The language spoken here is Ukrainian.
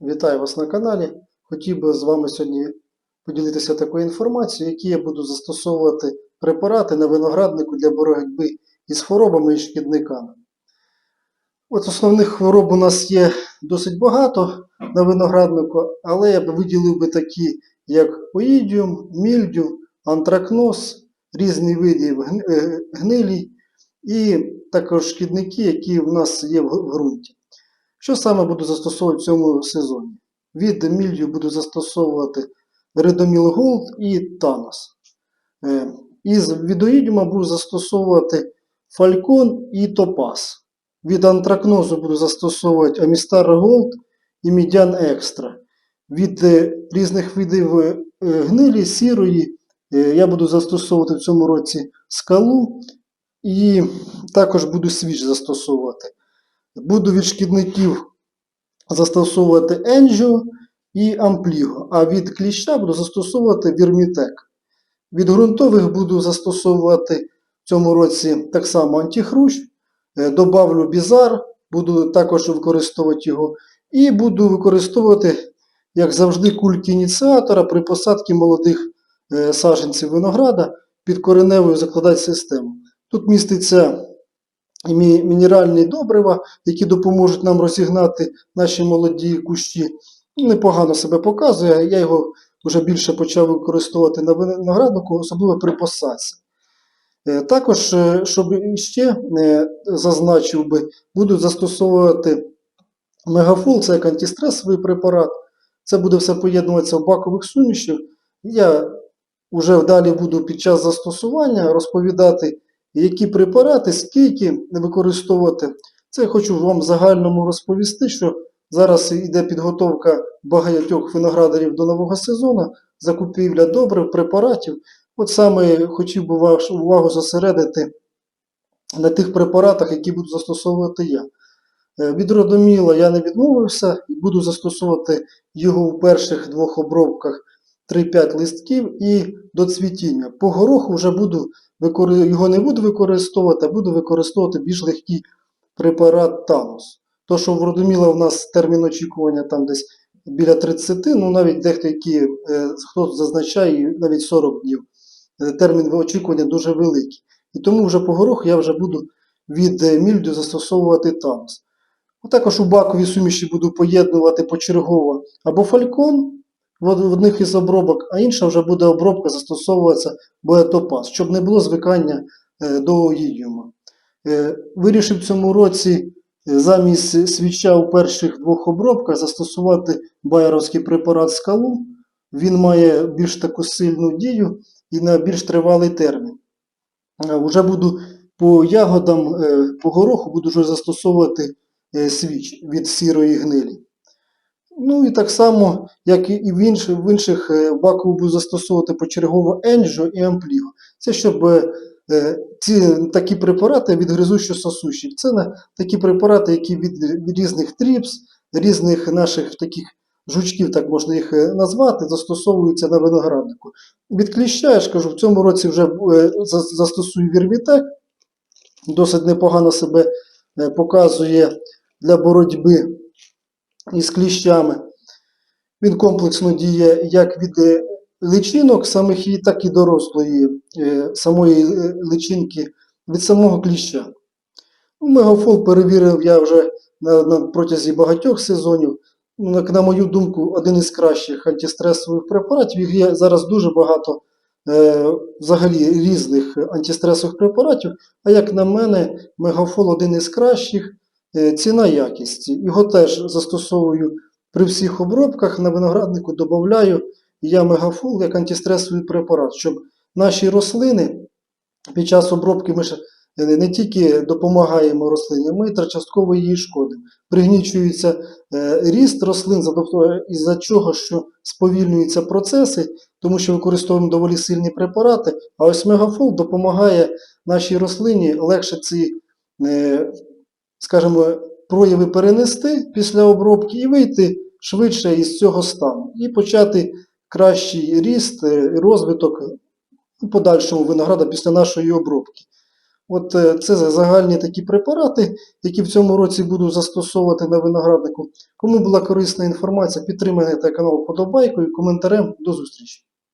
Вітаю вас на каналі. Хотів би з вами сьогодні поділитися такою інформацією, які я буду застосовувати препарати на винограднику для боротьби із хворобами і шкідниками. От основних хвороб у нас є досить багато на винограднику, але я б виділив би такі, як оїдіум, мільдю, антракноз, різні види е, гнилі і також шкідники, які в нас є в ґрунті. Що саме буду застосовувати в цьому сезоні? Від мільдю буду застосовувати Редоміл Голд і Танос. Е, Із відоїдіума буду застосовувати Фалькон і Топаз. Від антракнозу буду застосовувати Амістар Голд і Мідян Екстра. Від е, різних видів е, гнилі, сірої я буду застосовувати в цьому році скалу і також буду свіч застосовувати. Буду від шкідників застосовувати Енджіо і Ампліго, а від кліща буду застосовувати Вірмітек. Від ґрунтових буду застосовувати в цьому році так само антихрущ, е, добавлю бізар, буду також використовувати його, і буду використовувати, як завжди, кульки ініціатора при посадці молодих е, саджанців винограда під кореневою закладати систему. Тут міститься мінеральні добрива, які допоможуть нам розігнати наші молоді кущі. Непогано себе показує. Я його вже більше почав використовувати на винограднику, особливо при посадці. Е, Також, е, щоб іще е, зазначив би, буду застосовувати мегафол, це як антистресовий препарат. Це буде все поєднуватися в бакових сумішах. Я вже далі буду під час застосування розповідати, які препарати, скільки використовувати. Це я хочу вам загальному розповісти, що зараз йде підготовка багатьох виноградарів до нового сезону, закупівля добрив, препаратів. От саме хотів би вашу увагу зосередити на тих препаратах, які буду застосовувати я. Е, Від родоміла я не відмовився і буду застосовувати його в перших двох обробках 3-5 листків і до цвітіння. По гороху вже буду його не буду використовувати, а буду використовувати більш легкий препарат Танус. То, що в Родоміла в нас термін очікування там десь біля 30, ну навіть дехто, які, е, хто зазначає, навіть 40 днів. Е, Термін очікування дуже великий. І тому вже по гороху я вже буду від е, мільдю застосовувати Танус. Також у баковій суміші буду поєднувати почергово або фалькон в одних із обробок, а інша вже буде обробка застосовуватися боетопаз, щоб не було звикання е, до оїдіума. Е, Вирішив цьому році е, замість свіча у перших двох обробках застосувати байеровський препарат скалу. Він має більш таку сильну дію і на більш тривалий термін. Е, Вже буду по ягодам, по гороху буду вже застосовувати свіч від сірої гнилі. Ну і так само, як і в інших, в інших е, буду застосовувати почергово Енджо і Ампліго. Це щоб е, е, ці такі препарати від гризущо сосущих. Це такі препарати, які від, різних тріпс, різних наших таких жучків, так можна їх назвати, застосовуються на винограднику. Від кліща, я ж кажу, в цьому році вже застосую вірмітек, досить непогано себе показує для боротьби із кліщами. Він комплексно діє як від е, личинок самих так і дорослої е, самої е, личинки від самого кліща. Ну, Мегафол перевірив я вже на, на протязі багатьох сезонів. Ну, на, на мою думку, один із кращих антистресових препаратів. Їх є зараз дуже багато е, взагалі різних антистресових препаратів. А як на мене, Мегафол один із кращих. Е, Ціна якість. Його теж застосовую при всіх обробках на винограднику, додаю я мегафол як антистресовий препарат, щоб наші рослини під час обробки ми ж е, не тільки допомагаємо рослині, ми частково її шкодимо. Пригнічується е, ріст рослин із-за чого, що сповільнюються процеси, тому що використовуємо доволі сильні препарати. А ось мегафол допомагає нашій рослині легше ці, скажімо, прояви перенести після обробки і вийти швидше із цього стану, і почати кращий ріст е, і розвиток у подальшому винограда після нашої обробки. От е, це загальні такі препарати, які в цьому році буду застосовувати на винограднику. Кому була корисна інформація, підтримайте канал подобайкою, коментарем. До зустрічі!